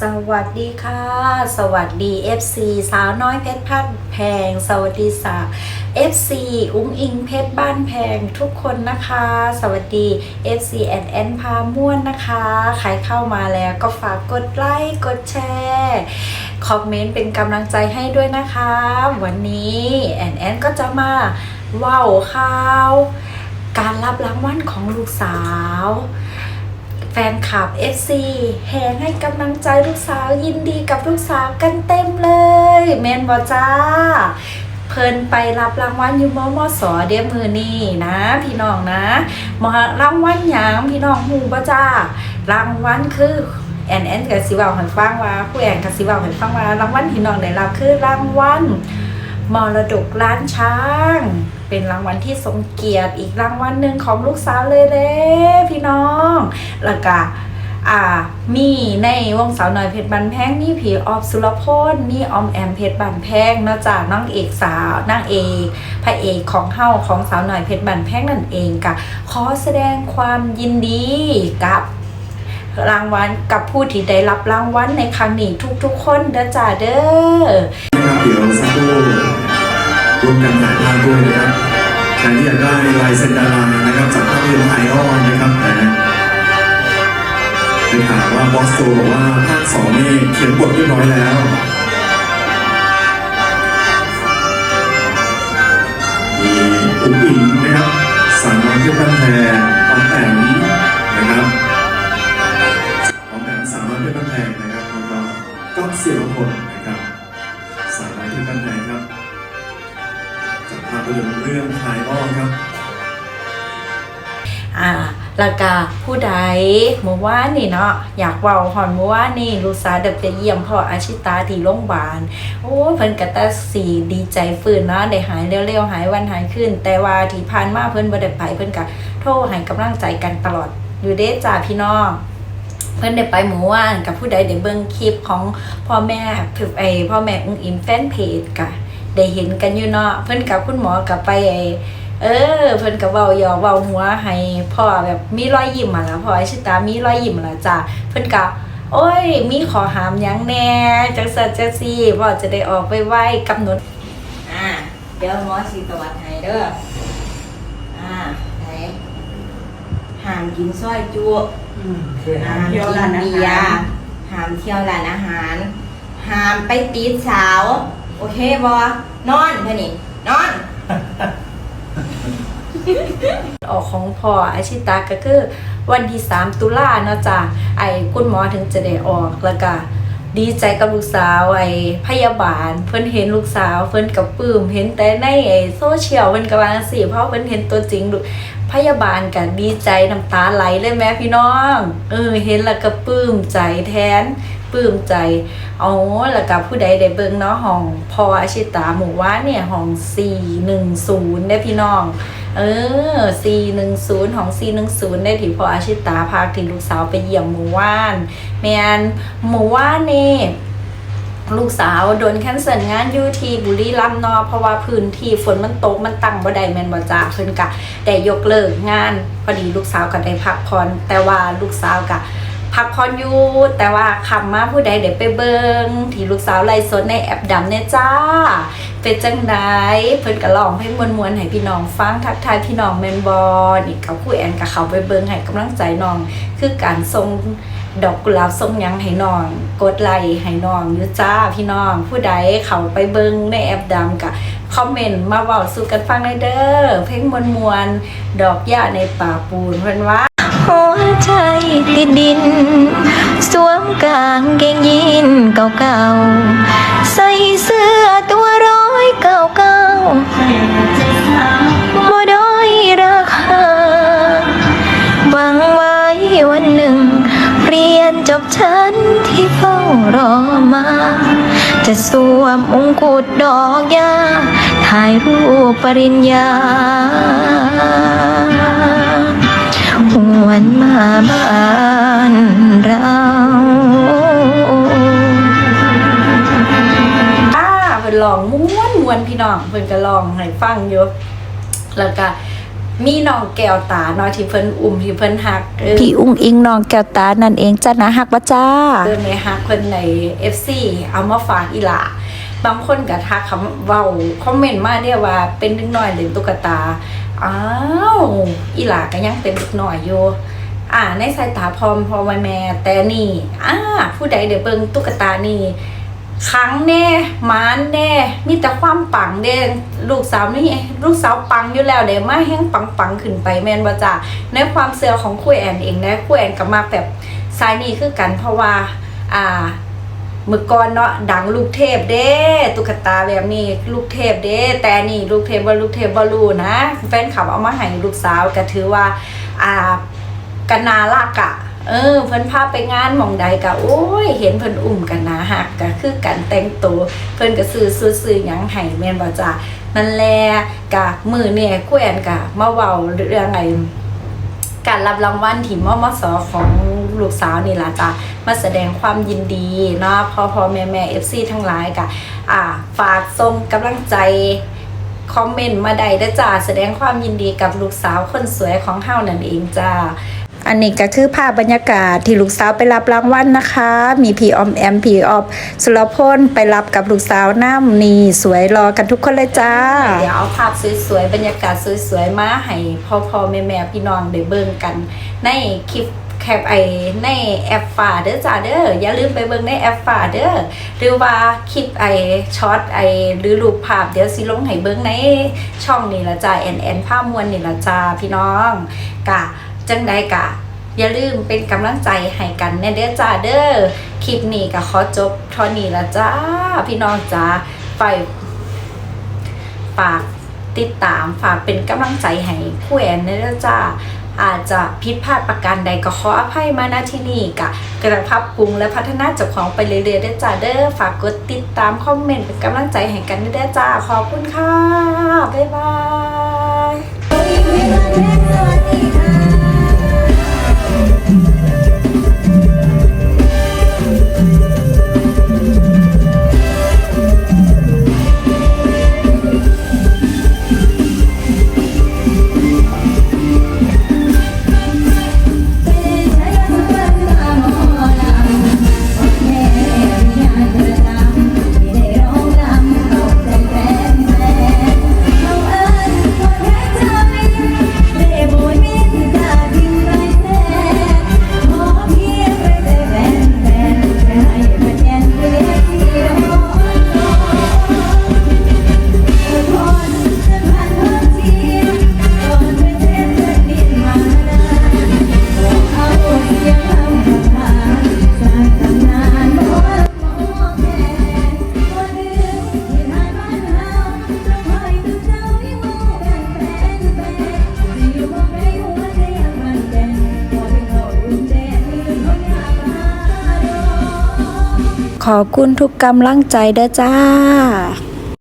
สวัสดีค่ะ สวัสดี FC สาวน้อยเพชรพันแพง สวัสดีสาว FC อุ้งอิงเพชรบ้านแพงทุกคนนะคะ สวัสดี FC แอนแอนพาม่วนนะคะ ใครเข้ามาแล้วก็ฝากกดไลค์กดแชร์คอมเมนต์เป็นกำลังใจให้ด้วยนะคะ วันนี้แอนแอนก็จะมาเว้าข่าว การรับรางวัลของลูกสาว แฟนคลับ FC แห่ให้กำลังใจลูกสาวยินดีกับลูกสาวกันเต็มเลยแมนบอจ้า เพิ่นไปรับรางวัลอยู่มมสอเดียมือนี่นะ พี่น้องนะมารางวัลหยังพี่น้องหูบ่จ้า รางวัลคือแอนแอนกับสิวาให้ฟังว่าผู้แอนกับสิวาให้ฟังว่ารางวัลที่น้องได้รับคือรางวัลมรดกล้านช้าง เป็นรางวัลที่ทรงเกียรติอีกรางวัลหนึ่งของลูกสาวเลยเด้พี่น้องแล้วก็อ่ามีในวงสาวหน้อยเพชรบันแพงมีผีออฟสุรพลมีออมแอมเพชรบันแพงนอกจากน้องเอกสาวนางเอกพระเอกของเฮาของสาวหน้อยเพชรบันแพงนั่นเองกะขอแสดงความยินดีกับรางวัลกับผู้ที่ได้รับรางวัลในครั้งนี้ทุกๆคนเด้อจ้าเด้อนะครับเดี๋ยวสักครู่ ร่วมกันถ่ายภาพด้วยนะครับใครที่อยากได้ลายเซ็นดารานะครับจากภาพยนตร์ไอออนนะครับนะได้ข่าวว่าบอสโจบอกว่าภาคสองนี่เขียนบทเรียบร้อยแล้วมีอุ้งอิงนะครับสามน้อยเที่ยวกันแพรออมแอมนะครับออมแอมสามน้อยเที่ยวกันแพรนะครับแล้วก็ก๊อฟเสียรพลนะครับสาวน้อยที่บ้านแพงครับ ภาพยนตร์เรื่องคลายอ้อมครับอ่าแล้วก็ผู้ใดเมื่อวานนี่เนาะอยากเว้าหอนเมื่อวานนี่ลูกสาวเด็กไปเยี่ยมพ่ออาชิตาที่โรงพยาบาลโอ้เพิ่นก็ตาสีดีใจฟื้นเนาะได้หายเร็วๆหายวันหายขึ้น แต่ว่าที่ผ่านมาเพิ่นบ่ได้ไปเพิ่นก็โทรให้กำลังใจกันตลอดอยู่เด้จ้าพี่น้องเพิ่นได้ไปหมู่ว่านกับผู้ใดได้เบิ่งคลิปของพ่อแม่ถึกไอพ่อแม่อุ้งอิงแฟนเพจกะ ได้เห็นกันอยู่เนาะเพิ่นกับคุณหมอกับไปไอเออ เพิ่นก็เว้าหยอกเว้าหัวให้พ่อแบบมีรอยยิ้มมาแล้วพ่อไอชิตามีรอยยิ้มล้วจ้ะเพิ่นก็โอ้ย มีขอหามยังแหน่จังซั่นจังซี่พ่อจะได้ออกไปไหว้กำหนดอ่าเดี๋ยวหมอสีตวัดให้เด้ออ่าไหนห้ามกินซอยจุห้ามกินเบียร์ห้ามเที่ยวร้านอาหารหามไปตีสาว โอเคบอนอนเท่านี้นอน ออกของพ่ออาชิตาก็คือ วันที่ 3 ตุลาเนาะจ้ะไอ้คุณหมอถึงจะได้ออกแล้วก็ดีใจกับลูกสาวไอ้พยาบาล เพิ่นเห็นลูกสาวเพิ่นกับปลื้มเห็นแต่ในไอ้โซเชียลเพิ่นก็ว่าจังซี่เพราะเพิ่นเห็นตัวจริงลูพยาบาลก็ดีใจน้ำตาไหลเลยแม่พี่น้อง เออ เห็นแล้วก็ปลื้มใจแทน ปลื้มใจอ๋อแล้วก็ผู้ใดได้เบิ่งเนาะห้องพออาชิตาหมู่ว่านเนี่ยห้อง410ได้พี่น้อง เออ410ของ410ได้ที่พออาชิตาพาที่ลูกสาวไปเยี่ยมหมู่ว่านแมนหมู่ว่านนี่ลูกสาวโดนแคนเซิลงานยูทีบุรีรัมนาเพราะว่าพื้นที่ฝนมันตกมันตั้งบ่ได้แมนบ่จ้าเพิ่นกะได้ยกเลิกงานพอดีลูกสาวก็ได้พักผ่อนแต่ว่าลูกสาวกะ พักผ่อนอยู่แต่ว่าคำมาผู้ใดเดี๋ยวไปเบิงที่ลูกสาวไล่สดในแอปดำเนี่ยจ้า เป็นจังไดเพิ่นก็ร้องเพลมวนๆให้พี่น้องฟังทักทายพี่น้องแมนบอนี่กับผู้แอนกับเขาไปเบิงให้กำลังใจน้อง คือการส่งดอกกุหลาบส่งยังให้น้อง กดไลค์ให้น้องยูจ้าพี่น้อง ผู้ใดเขาไปเบิงในแอปดำกะคอมเมนต์มาเว้าสู่กันฟังได้เด้อเพลงมวนๆดอกหญ้าในป่าปูนเพิ่นว่าหัวใจ ติดดิน สวมกางเกงยีนเก่าๆ ใส่เสื้อตัวร้อยเก่าๆบ่ด้อยราคาหวังไว้วันหนึ่ง เรียนจบชั้นที่เฝ้ารอมา จะสวมมงกุฎดอกยาถ่ายรูปปริญญา วนมาบ้านเราอ่าเพิ่นลองม้วนม้วนพี่น้องเพิ่นก็ลองให้ฟังอยู่แล้วก็มีน้องแก้วตาเนาะที่เพิ่นอุ้มที่เพิ่นฮักเออพี่อุ้งอิงน้องแก้วตานั่นเองจ้านะฮักบ่จ้าเดินในฮักเพิ่นใน FC เอามาฝากอีหล่า บางคนก็ทักคำเว้าคอมเมนต์มาเนี่ยว่าเป็นเด็กน้อยเล่นตุ๊กตา อ้าวอีหล่าก็ยังเป็นเด็กน้อยอยู่อ่าในสายตาพรอมพอวัยแม่แต่นี่อ่าผู้ใดเดี๋ยวเบิ่งตุ๊กตานี่ครั้งแน่มานแน่มีแต่ความปังเด้ลูกสาวนี่ลูกสาวปังอยู่แล้วเด้มาแห้งปังปังๆขึ้นไปแมนบ่จ้าในความเสื่อของคุยแอนเองนะคุยแอนก็มาแบบสายนี้คือกันเพราะว่า อ่า เมื่อก่อนเนาะดังลูกเทพเด้ตุ๊กตาแบบนี้ลูกเทพเด้แต่นี่ลูกเทพบ่ลูกเทพบ่รู้นะ แฟนคลับเอามาให้ลูกสาวก็ถือว่าอ่ากันนารักอะเออเพิ่นพาไปงานหมองใดก็โอ้ย เห็นเพิ่นอุ้มกันนาหักก็คือกันแต่งตัวเพิ่นก็ซื้อซื้อซื้อหยังให้แม่นบ่จ้านั่นแหละกะมือเนี่ยคุยแอนกะมาเว้าเรื่องไงการรับรางวัลที่มมสของ ลูกสาวนี่ล่ะจ้ะมาแสดงความยินดีเนาะพ่อพ่อแม่แม่เอฟซีทั้งหลายกะอ่าฝากส่งกำลังใจคอมเมนต์มาได้เด้จ้าแสดงความยินดีกับลูกสาวคนสวยของเฮานั่นเองจ้าอันนี้ก็คือภาพบรรยากาศที่ลูกสาวไปรับรางวัลนะคะ มีพี่ออมแอมพี่ออบสุรพลไปรับกับลูกสาวน้ำนี่สวยรอกันทุกคนเลยจ้า เดี๋ยวเอาภาพสวยๆบรรยากาศสวยๆมาให้พ่อพอแม่แม่ๆพี่น้องได้เบิ่งกัน ในคลิป แคปไอในแอปฝาเด้อจ้าเด้ออย่าลืมไปเบิ่งในแอปฝาเด้อหรือว่าคลิปไอช็อตไอหรือรูปภาพเดี๋ยวสิลงให้เบิ่งในช่องนี่ละจ้าแอนแอนภาพมวลนี่ละจ้าพี่น้องกะจังใดกะ อย่าลืมเป็นกำลังใจให้กันแน่เด้อจ้าเด้อคลิปนี้ก็ขอจบเท่านี้ละจ้าพี่น้องจ้าไปฝากติดตามฝากเป็นกำลังใจให้ผู้แอนแน่เด้อจ้า อาจจะผิดพลาดประการใดก็ขออภัยมาณที่นี่กะกระพับปรุงและพัฒนาเจ้าของไปเรื่อยๆด้จ้าเด้อฝากกดติดตามคอมเมนต์เป็นกำลังใจให้กันด้จ้าขอบคุณค่ะบ๊ายบาย ขอบคุณทุกกำลังใจเด้อจ้า